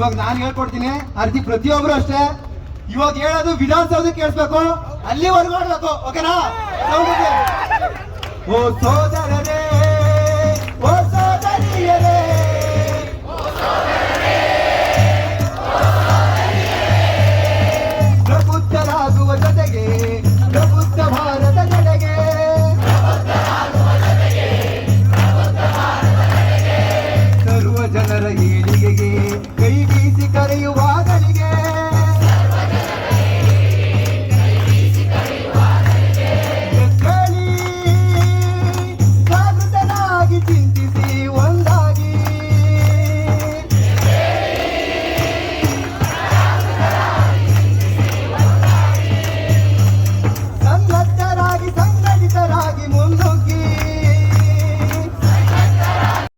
ಇವಾಗ ನಾನು ಹೇಳ್ಕೊಡ್ತೀನಿ ಅರ್ಜಿ ಪ್ರತಿಯೊಬ್ರು ಅಷ್ಟೇ. ಇವಾಗ ಹೇಳೋದು ವಿಧಾನಸೌಧ ಕೇಳಿಸ್ಬೇಕು ಅಲ್ಲಿ ಓಕೆನಾ ಓ ಸೋದರನೇ